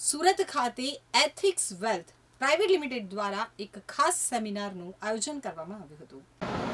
સુરત ખાતે ethics wealth private limited દ્વારા એક ખાસ સેમિનારનું આયોજન કરવામાં આવ્યું હતું.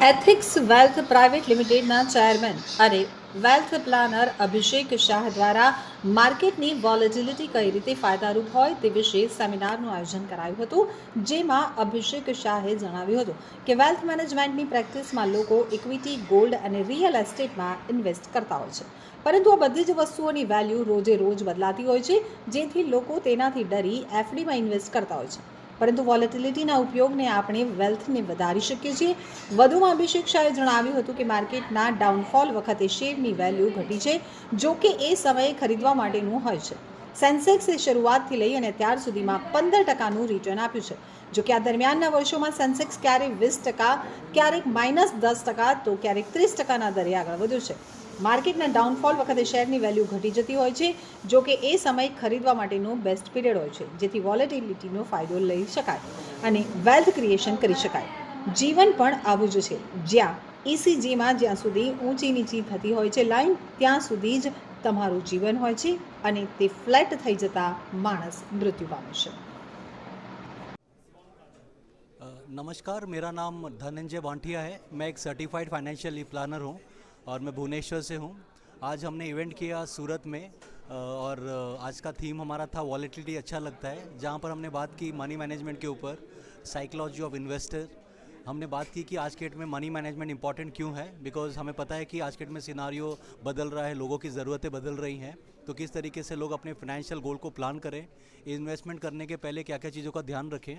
એથિક્સ વેલ્થ પ્રાઇવેટ લિમિટેડના ચેરમેન અને વેલ્થ પ્લાનર અભિષેક શાહ દ્વારા માર્કેટની વોલેટિલિટી કઈ રીતે ફાયદારૂપ હોય તે વિશે સેમિનારનું આયોજન કરાયું હતું, જેમાં અભિષેક શાહે જણાવ્યું હતું કે વેલ્થ મેનેજમેન્ટની પ્રેક્ટિસમાં લોકો ઇક્વિટી ગોલ્ડ અને રિયલ એસ્ટેટમાં ઇન્વેસ્ટ કરતા હોય છે. પરંતુ આ બધી જ વસ્તુઓની વેલ્યુ રોજે રોજ બદલાતી હોય છે, જેથી લોકો તેનાથી ડરી એફડીમાં ઇન્વેસ્ટ કરતા હોય છે. પરંતુ વોલેટિલિટીના ઉપયોગને આપણે વેલ્થને વધારી શકીએ છીએ. વધુમાં અભિષેક શાહે જણાવ્યું હતું કે માર્કેટના ડાઉનફોલ વખતે શેરની વેલ્યુ ઘટી છે, જો કે એ સમયે ખરીદવા માટેનું હોય છે. સેન્સેક્સે શરૂઆતથી લઈ અને ત્યાર સુધીમાં પંદર ટકાનું રિટર્ન આપ્યું છે. જો કે આ દરમિયાનના વર્ષોમાં સેન્સેક્સ ક્યારેક વીસ ટકા, ક્યારેક માઇનસ દસ ટકા, તો ક્યારેક ત્રીસ ટકાના દરે આગળ વધ્યું છે. માર્કેટના ડાઉનફોલ વખતે શેરની વેલ્યુ ઘટી જતી હોય છે જો કે એ સમય ખરીદવા માટેનો બેસ્ટ પીરિયડ હોય છે જેથી વોલેટિલિટીનો ફાયદો લઈ શકાય અને વેલ્થ ક્રિએશન કરી શકાય જીવન પણ આવું જ છે જ્યાં ઇસીજીમાં જ્યાં સુધી ઊંચી નીચી થતી હોય છે લાઈન ત્યાં સુધી જ તમારું જીવન હોય છે અને તે ફ્લેટ થઈ જતા માણસ મૃત્યુ પામે છે अ, नमस्कार मेरा नाम धनंजय बांटिया है मैं एक सर्टिफाइड फाइनेंशियल प्लानर हूँ और मैं भुवनेश्वर से हूँ। आज हमने इवेंट किया सूरत में और आज का थीम हमारा था वॉलेटिलिटी अच्छा लगता है। जहाँ पर हमने बात की मनी मैनेजमेंट के ऊपर साइकोलॉजी ऑफ़ इन्वेस्टर हमने बात की कि आज के डेट में मनी मैनेजमेंट इंपॉर्टेंट क्यों है? बिकॉज़ हमें पता है कि आज के डेट में सिनारियो बदल रहा है, लोगों की ज़रूरतें बदल रही हैं। तो किस तरीके से लोग अपने फाइनेंशियल गोल को प्लान करें इन्वेस्टमेंट करने के पहले क्या क्या चीज़ों का ध्यान रखें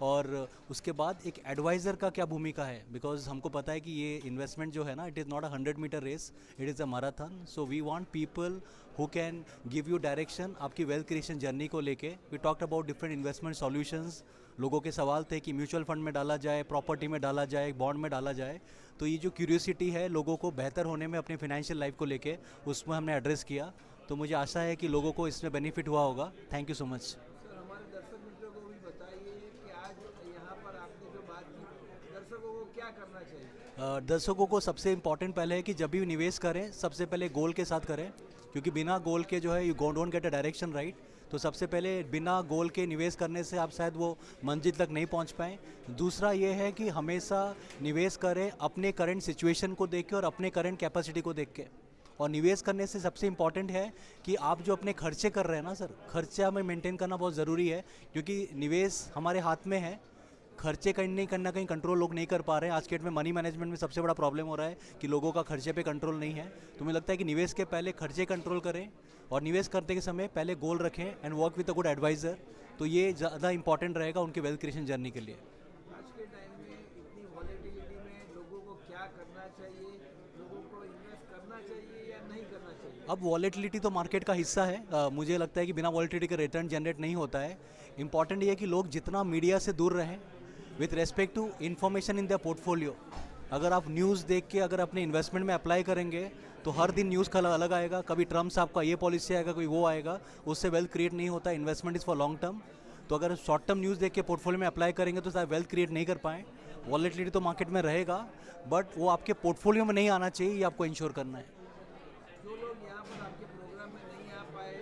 और उसके बाद एक एडवाइज़र का क्या भूमिका है? बिकॉज़ हमको पता है कि ये इन्वेस्टमेंट जो है ना it is not a hundred metre race it is a marathon so we want people who can give you direction आपकी वेल्थ क्रिएशन जर्नी को लेके. We talked about different investment solutions लोगों के सवाल थे कि म्यूचुअल फंड में डाला जाए प्रॉपर्टी में डाला जाए बॉन्ड में डाला जाए. तो ये जो क्यूरियोसिटी है लोगों को बेहतर होने में अपनी फाइनेंशियल लाइफ को लेके, उसमें हमने एड्रेस किया. तो मुझे आशा है कि लोगों को इसमें बेनिफिट हुआ होगा. Thank you so much sir हमारे दर्शक मित्रों को भी बताइए कि आज यहाँ पर आपने जो बात की दर्शकों को क्या करना चाहिए? दर्शकों को सबसे इम्पोर्टेंट पहले है कि जब भी निवेश करें, सबसे पहले गोल के साथ करें, क्योंकि बिना गोल के जो है you don't get a direction right तो सबसे पहले बिना गोल के निवेश करने से आप शायद वो मंजिल तक नहीं पहुँच पाएँ। दूसरा ये है कि हमेशा निवेश करें अपने करंट सिचुएशन को देख के और अपने करंट कैपेसिटी को देख के। और निवेश करने से सबसे इंपॉर्टेंट है कि आप जो अपने खर्चे कर रहे हैं ना, सर, खर्चे हमें मेंटेन करना बहुत ज़रूरी है, क्योंकि निवेश हमारे हाथ में है। खर्चे कहीं नहीं करना कहीं कंट्रोल लोग नहीं कर पा रहे हैं। आज के डेट में मनी मैनेजमेंट में सबसे बड़ा प्रॉब्लम हो रहा है कि लोगों का खर्चे पे कंट्रोल नहीं है। तो मुझे लगता है कि निवेश के पहले खर्चे कंट्रोल करें और निवेश करते के समय पहले गोल रखें and work with a good advisor तो ये ज़्यादा इंपॉर्टेंट रहेगा उनके वेल्थ क्रिएशन जर्नी के लिए। अब वॉलेटिलिटी तो मार्केट का हिस्सा है। अ, मुझे लगता है कि बिना वॉलेटिलिटी का रिटर्न जनरेट नहीं होता है। इंपॉर्टेंट ये है कि लोग जितना मीडिया से दूर रहें with respect to information in the portfolio अगर आप न्यूज़ देख के, अगर अपने इन्वेस्टमेंट में अप्लाई करेंगे तो हर दिन न्यूज़ का अलग आएगा। कभी ट्रंप साहब का ये पॉलिसी आएगा कोई वो आएगा। उससे वेल्थ क्रिएट नहीं होता investment is for long term तो अगर शॉर्ट टर्म न्यूज़ देख के पोर्टफोलियो में अप्लाई करेंगे तो शायद वेल्थ क्रिएट नहीं कर पाएँ। वॉलेटिलिटी तो मार्केट में रहेगा बट वो आपके पोर्टफोलियो में नहीं आना चाहिए, ये आपको इंश्योर करना है जो लोग यहाँ पर आपके प्रोग्राम में नहीं आ पाए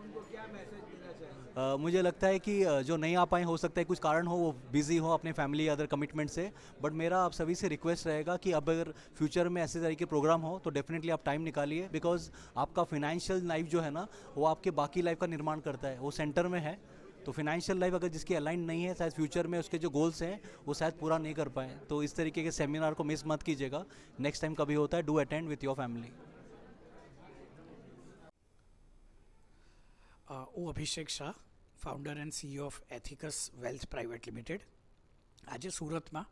उनको क्या मैसेज देना चाहिए अ, मुझे लगता है कि जो नहीं आ पाए, हो सकता है कुछ कारण हो, वो बिज़ी हो अपने फैमिली अदर कमिटमेंट से। बट मेरा आप सभी से रिक्वेस्ट रहेगा कि अब अगर फ्यूचर में ऐसे तरीके प्रोग्राम हो तो डेफिनेटली आप टाइम निकालिए। बिकॉज़ आपका फाइनेंशियल लाइफ जो है ना, वो आपके बाकी लाइफ का निर्माण करता है। वो सेंटर में है। तो फिनेंशियल लाइफ अगर जिसकी अलाइन नहीं है, शायद फ्यूचर में उसके जो गोल्स हैं, वो शायद पूरा नहीं कर पाए। तो इस तरीके के सेमिनार को मिस मत कीजिएगा। नेक्स्ट टाइम कभी होता है do attend with your family O Abhishek Shah founder and CEO of ethics wealth private limited આજે સુરતમાં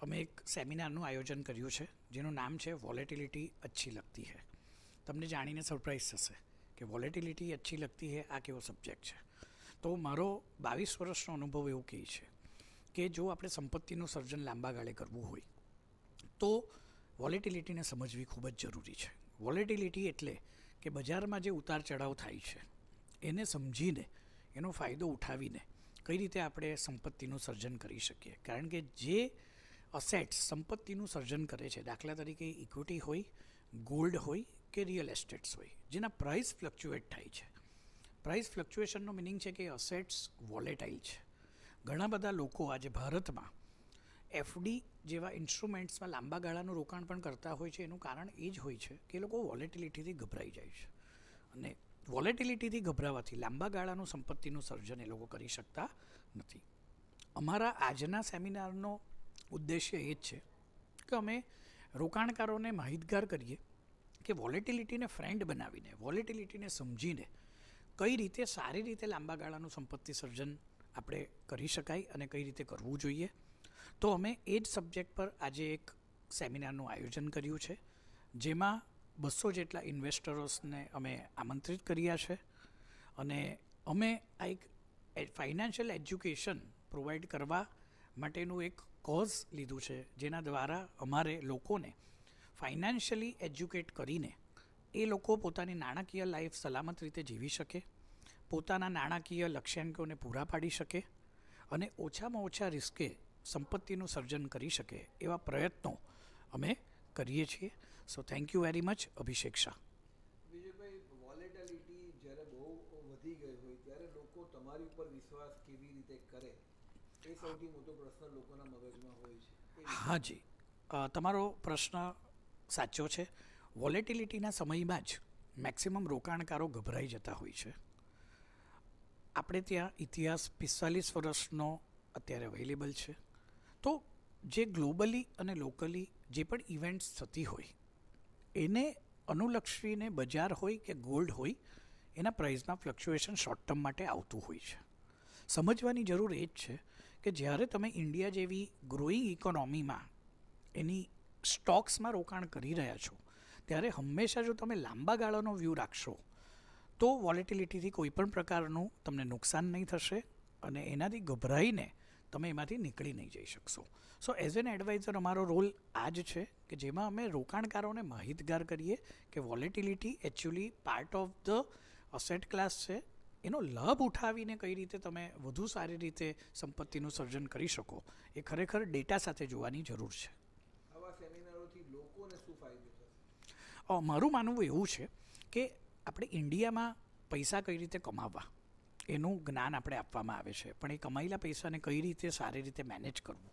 અમે એક સેમિનારનું આયોજન કર્યું છે, જેનું નામ છે વોલેટિલિટી અચ્છી લગતી હૈ. તમને જાણીને સરપ્રાઈઝ થશે કે વોલેટિલિટી અચ્છી લગતી હૈ આ કેવો સબ્જેક્ટ છે. તો મારો બાવીસ વર્ષનો અનુભવ એવું કહે છે કે જો આપણે સંપત્તિનું સર્જન લાંબા ગાળે કરવું હોય, તો વોલેટિલિટીને સમજવી ખૂબ જ જરૂરી છે. વોલેટિલિટી એટલે કે બજારમાં જે ઉતાર ચઢાવ થાય છે, એને સમજીને એનો ફાયદો ઉઠાવીને કઈ રીતે આપણે સંપત્તિનું સર્જન કરી શકીએ? કારણ કે જે અસેટ્સ સંપત્તિનું સર્જન કરે છે, દાખલા તરીકે ઇક્વિટી હોય ગોલ્ડ હોય કે રિયલ એસ્ટેટ્સ હોય, જેના પ્રાઇસ ફ્લક્ચ્યુએટ થાય છે. પ્રાઇસ ફ્લક્ચ્યુએશનનો મિનિંગ છે કે અસેટ્સ વોલેટાઇલ છે. ઘણા બધા લોકો આજે ભારતમાં એફડી જેવા ઇન્સ્ટ્રુમેન્ટ્સમાં લાંબા ગાળાનું રોકાણ પણ કરતા હોય છે. એનું કારણ એ જ હોય છે કે એ લોકો વોલેટિલિટીથી ગભરાઈ જાય છે. અને વોલેટિલિટીથી ગભરાવાથી લાંબા ગાળાનું સંપત્તિનું સર્જન એ લોકો કરી શકતા નથી. અમારા આજના સેમિનારનો ઉદ્દેશ્ય એ જ છે કે અમે રોકાણકારોને માહિતગાર કરીએ કે વોલેટિલિટીને ફ્રેન્ડ બનાવીને, વોલેટિલિટીને સમજીને કઈ રીતે સારી રીતે લાંબા ગાળાનું સંપત્તિ સર્જન આપણે કરી શકાય અને કઈ રીતે કરવું જોઈએ. તો અમે એ જ સબ્જેક્ટ પર આજે એક સેમિનારનું આયોજન કર્યું છે, જેમાં બસો જેટલા ઇન્વેસ્ટરોસને અમે આમંત્રિત કર્યા છે. અને અમે આ એક ફાઇનાન્શિયલ એજ્યુકેશન પ્રોવાઈડ કરવા માટેનું એક કોઝ લીધું છે, જેના દ્વારા અમારે લોકોને ફાઇનાન્શિયલી એજ્યુકેટ કરીને એ લોકો પોતાની નાણાકીય લાઈફ સલામત રીતે જીવી શકે, પોતાના નાણાકીય લક્ષ્યાંકોને પૂરા પાડી શકે અને ઓછામાં ઓછા રિસ્કે સંપત્તિનું સર્જન કરી શકે એવા પ્રયત્નો અમે કરીએ છીએ. So thank you very much Abhishek Shah volatility જ્યારે બહુ વધી ગઈ હોય ત્યારે લોકો તમારી ઉપર વિશ્વાસ કેવી રીતે કરે? એ સૌથી મોટો પ્રશ્ન લોકોના મગજમાં હોય છે. એ હાજી તમારો પ્રશ્ન સાચો છે. વોલેટિલિટીના સમયમાં જ મેક્સિમમ રોકાણકારો ગભરાઈ જતા હોય છે. આપણે ત્યાં ઇતિહાસ પિસ્તાલીસ વર્ષનો અત્યારે અવેલેબલ છે. તો જે ગ્લોબલી અને લોકલી જે પણ ઇવેન્ટ્સ થતી હોય એને અનુલક્ષીને બજાર હોય કે ગોલ્ડ હોય, એના પ્રાઇઝમાં ફ્લક્ચ્યુએશન શોર્ટ ટર્મ માટે આવતું હોય છે. સમજવાની જરૂર એ જ છે કે જ્યારે તમે ઇન્ડિયા જેવી ગ્રોઈંગ ઇકોનોમીમાં એની સ્ટોક્સમાં રોકાણ કરી રહ્યા છો, ત્યારે હંમેશા જો તમે લાંબા ગાળાનો વ્યૂ રાખશો, તો વોલેટિલિટીથી કોઈ પણ પ્રકારનું તમને નુકસાન નહીં થશે અને એનાથી ગભરાઈને તમે એમાંથી નીકળી નહીં જઈ શકશો. સો એઝ એન એડવાઇઝર અમારો રોલ આ જ છે કે જેમાં અમે રોકાણકારોને માહિતગાર કરીએ કે volatility actually part of the asset class છે. એનો લાભ ઉઠાવીને કઈ રીતે તમે વધુ સારી રીતે સંપત્તિનું સર્જન કરી શકો એ ખરેખર ડેટા સાથે જોવાની જરૂર છે. આવા સેમિનારોથી લોકોને શું ફાયદો મારું માનવું એવું છે કે આપણે ઇન્ડિયામાં પૈસા કઈ રીતે કમાવવા? એનું જ્ઞાન આપણે આપવામાં આવે છે. પણ એ કમાયેલા પૈસાને કઈ રીતે સારી રીતે મેનેજ કરવું?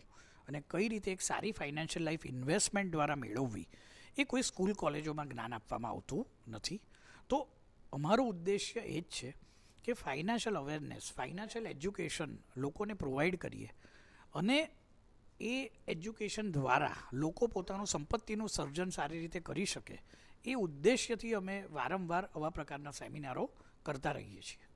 અને કઈ રીતે એક સારી ફાઇનાન્શિયલ લાઈફ ઇન્વેસ્ટમેન્ટ દ્વારા મેળવવી? એ કોઈ સ્કૂલ કોલેજોમાં જ્ઞાન આપવામાં આવતું નથી. તો અમારો ઉદ્દેશ્ય એ જ છે કે ફાઇનાન્શિયલ અવેરનેસ ફાઇનાન્શિયલ એજ્યુકેશન લોકોને પ્રોવાઈડ કરીએ. અને એ એજ્યુકેશન દ્વારા લોકો પોતાનું સંપત્તિનું સર્જન સારી રીતે કરી શકે. એ ઉદ્દેશ્યથી અમે વારંવાર આવા પ્રકારના સેમિનારો કરતા રહીએ છીએ.